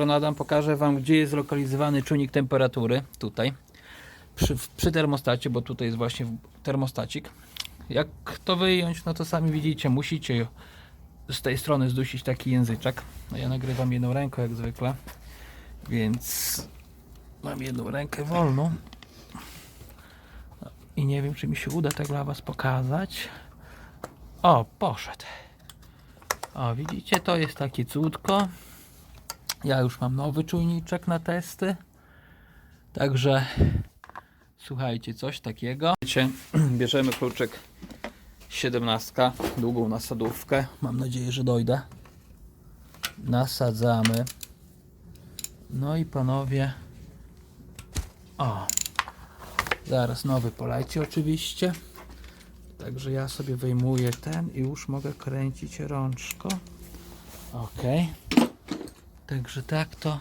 stronę Adam pokażę Wam, gdzie jest zlokalizowany czujnik temperatury. Tutaj. Przy, przy termostacie, bo tutaj jest właśnie termostacik. Jak to wyjąć, no to sami widzicie, musicie z tej strony zdusić taki języczek. No ja nagrywam jedną ręką jak zwykle, więc mam jedną rękę wolną. I nie wiem, czy mi się uda tak dla Was pokazać. O, poszedł. O, widzicie, to jest takie cudko. Ja już mam nowy czujniczek na testy. Także słuchajcie, coś takiego. Bierzemy kluczyk 17, długą nasadówkę. Mam nadzieję, że dojdę. Nasadzamy. No i panowie. O. Zaraz nowy polejcie oczywiście. Także ja sobie wyjmuję ten i już mogę kręcić rączko. Ok. Także tak to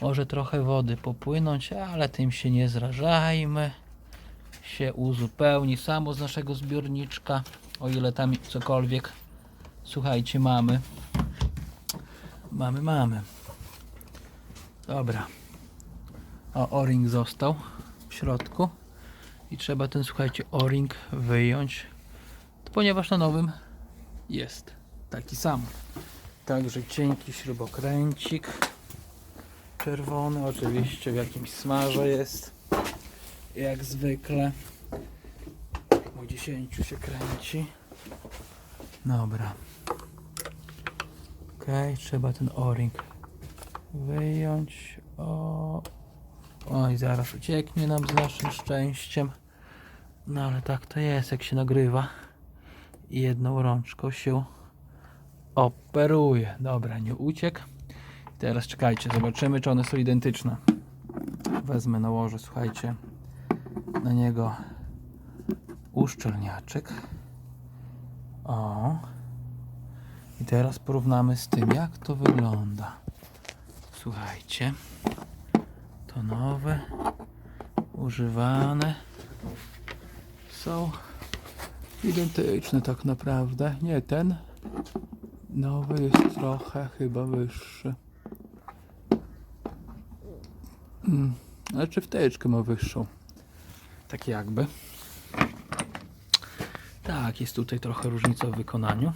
może trochę wody popłynąć, ale tym się nie zrażajmy. Się uzupełni samo z naszego zbiorniczka, o ile tam cokolwiek. Słuchajcie, mamy. Mamy, mamy. Dobra. O, o-ring został w środku. I trzeba ten, słuchajcie, o-ring wyjąć, ponieważ na nowym jest taki sam. Także cienki śrubokręcik czerwony, oczywiście w jakimś smarze jest, jak zwykle. O 10 się kręci. Dobra. Ok, trzeba ten o-ring wyjąć. O, Oj, zaraz ucieknie nam z naszym szczęściem. No ale tak to jest, jak się nagrywa. Jedną rączką się operuje. Dobra, nie uciekł. Teraz czekajcie, zobaczymy, czy one są identyczne. Wezmę, nałożę, słuchajcie, na niego uszczelniaczek. O. I teraz porównamy z tym, jak to wygląda. Słuchajcie. To nowe, używane są identyczne tak naprawdę. Nie, ten nowy jest trochę chyba wyższy. Mm, znaczy wtyczkę ma wyższą. Tak jakby. Tak, jest tutaj trochę różnica w wykonaniu.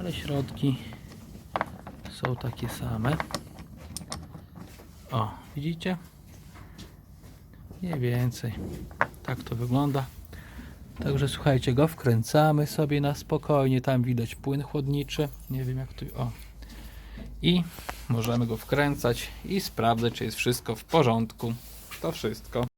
Ale środki są takie same. O, widzicie? Mniej więcej. Tak to wygląda. Także słuchajcie, go wkręcamy sobie na spokojnie. Tam widać płyn chłodniczy. Nie wiem jak tu. O. I możemy go wkręcać i sprawdzać, czy jest wszystko w porządku. To wszystko.